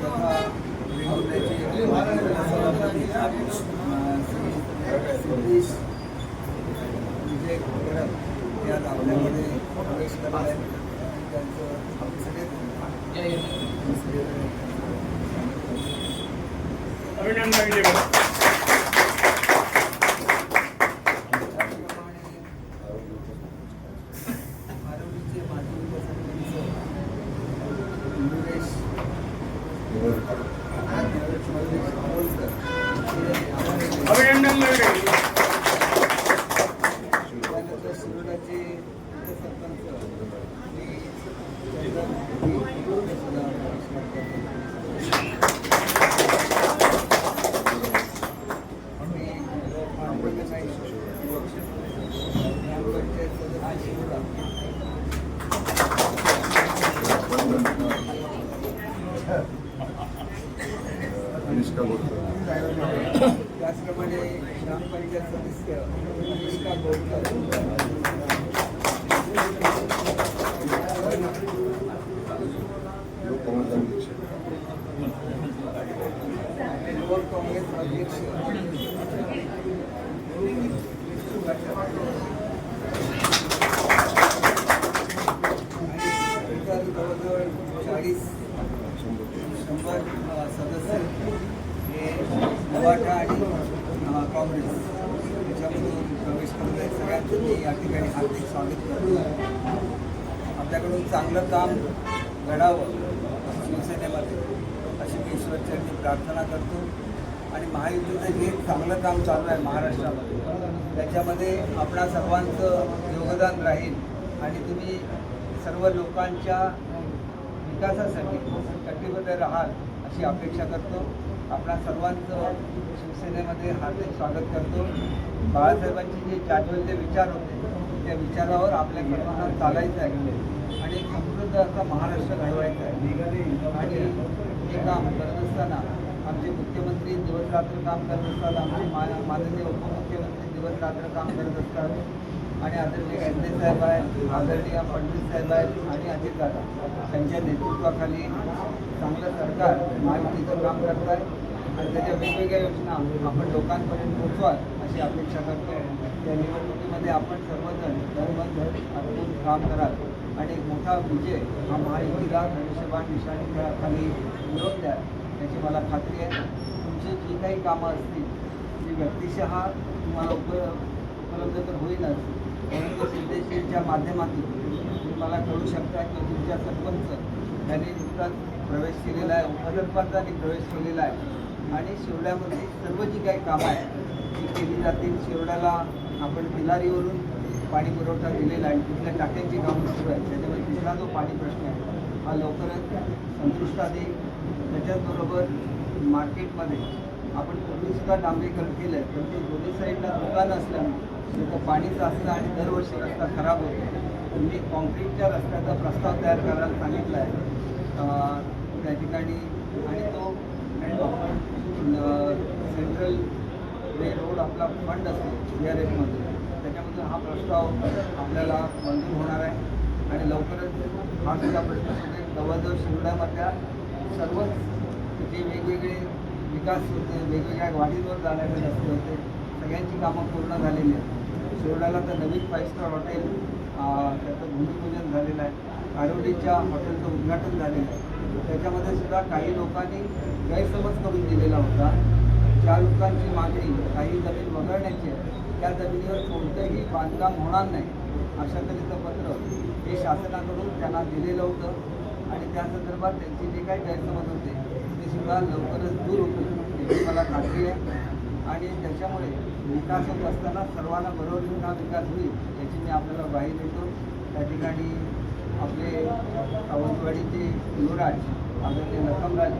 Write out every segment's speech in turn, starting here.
तथा वेगवेगळ्याचे प्रवेश करणार आहेत त्यांचं आपण सगळे अभिनंदन विजय आरोग्याचे माजी विकास इंदुरेश अभिनंदन विजय त्यानंतर शिरोडाचे उपसरपंच श्री चंदन हे सुद्धा प्रवेश करतात. आणि पांडुरंग नाईक ग्रामपंचायत सदस्य शिरोडा त्याचप्रमाणे ग्रामपंचायत सदस्य अनुष्का गोडकर युवक काँग्रेस अध्यक्ष आणि इतर जवळजवळ चाळीस शंभर अ, सदस्य हे मराठा आणि काँग्रेस याच्यामधून प्रवेश करून आहेत सगळ्यांचं मी या ठिकाणी हार्दिक स्वागत करतो. आपल्याकडून चांगलं काम घडावं शिवसेनेमध्ये अशी मी ईश्वरचरणी प्रार्थना करतो. आणि महायुतीचं जे चांगलं काम चालू आहे महाराष्ट्रामध्ये त्याच्यामध्ये आपणा सर्वांचं योगदान राहील आणि तुम्ही सर्व लोकांच्या विकासासाठी कटिबद्ध राहाल अशी अपेक्षा करतो. आपणा सर्वांचं शिवसेनेमध्ये हार्दिक स्वागत करतो. बाळासाहेबांचे जे जाज्वल्य विचार होते त्या विचारावर आपल्या सर्वांना चालायचं आहे. आणि एक समृद्ध असा महाराष्ट्र घडवायचा आहे. आणि हे काम करत असताना आमचे मुख्यमंत्री दिवस रात्र काम करत असतात आमचे मा माननीय उपमुख्यमंत्री दिवस रात्र काम करत असतात. आणि आदरणीय शिंदे साहेब आहेत आदरणीय फडणवीस साहेब आहेत आणि अजितदादा. त्यांच्या नेतृत्वाखाली चांगलं सरकार महायुतीचं काम करत आहे आणि त्याच्या वेगवेगळ्या योजना आपण लोकांपर्यंत पोहोचवाल अशी अपेक्षा करतो. या निवडणुकीमध्ये आपण सर्वजण धर्मधर अर्पून काम कराल. आणि एक मोठा विजय हा महायुतीला धनुष्यबाण निशाणी खाली मिळवून द्या याची मला खात्री आहे. तुमची जी काही कामं असतील ती व्यक्तिशः तुम्हाला उप उपलब्ध तर होईलच. परंतु सिद्धेश्वरीच्या माध्यमातून तुम्ही मला कळू शकता किंवा तुमच्या सरपंच त्यांनी नुकताच प्रवेश केलेला आहे उपसरपंचांनी प्रवेश केलेला आहे. आणि शिवड्यामध्ये सर्व जी काही कामं आहेत ती केली जातील. शिवड्याला आपण बिलारीवरून पाणी पुरवठा दिलेला आहे. तिथल्या टाक्यांची कामं सुरू आहेत. त्याच्यामुळे तिथला जो पाणी प्रश्न आहे हा लवकरच संतुष्टात येईल त्याच्याचबरोबर मार्केटमध्ये आपण पूर्वीसुद्धा डांबरीकरण केलं आहे ते दोन्ही साईडला दुकानं असल्यामुळे तिथं पाणीचं असलं आणि दरवर्षी रस्ता खराब होतो. तुम्ही मी कॉन्क्रीटच्या रस्त्याचा प्रस्ताव तयार करायला सांगितला आहे त्या ठिकाणी आणि तो सेंट्रल वे रोड आपला फंड असतो जी आर एफमध्ये त्याच्यामधून हा प्रस्ताव आपल्याला मंजूर होणार आहे. आणि लवकरच हा सुद्धा प्रश्न सुटेल. जवळजवळ शिवडामधल्या सर्वच जे वेगवेगळे विकास होते वेगवेगळ्या वाढीवर जाण्याचे रस्ते होते सगळ्यांची कामं पूर्ण झालेली आहेत. शिवडाला तर नवीन फाईव्ह स्टार हॉटेल त्याचं भूमिपूजन झालेलं आहे. आरोडीच्या हॉटेलचं उद्घाटन झालेलं आहे त्याच्यामध्ये सुद्धा काही लोकांनी गैरसमज करून दिलेला होता. ज्या लोकांची मागणी काही जमीन वगळण्याची आहे. त्या जमिनीवर कोणतंही बांधकाम होणार नाही अशा तऱ्हेचं पत्र हे शासनाकडून त्यांना दिलेलं होतं. आणि त्या संदर्भात त्यांचे जे काही गैरसमज होते ते सुद्धा लवकरच दूर होते याची मला खात्री आहे. आणि त्याच्यामुळे विकास होत असताना सर्वांना बरोबर घेऊन हा विकास होईल याची मी आपल्याला ग्वाही देतो. त्या ठिकाणी आपले सावंतवाडीचे युवराज आदरणीय लखमराज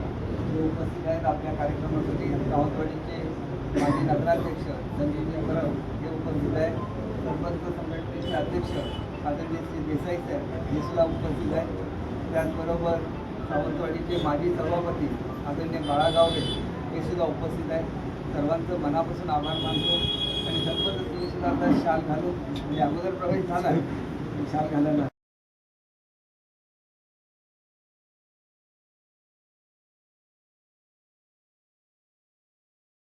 जे उपस्थित आहेत आपल्या कार्यक्रमासाठी सावंतवाडीचे माजी नगराध्यक्ष संजय परब हे उपस्थित आहेत. सरपंच संघटनेचे अध्यक्ष आदरणीय श्री देसाई साहेब हे सुद्धा उपस्थित आहेत. त्याचबरोबर सावंतवाडीचे माजी सभापती आदरणीय बाळागावडे हे सुद्धा उपस्थित आहेत. सर्वांचं मनापासून आभार मानतो. आणि सरपंच सुद्धा आता शाल घालून म्हणजे अगोदर प्रवेश झाला. आहे शाल घालायला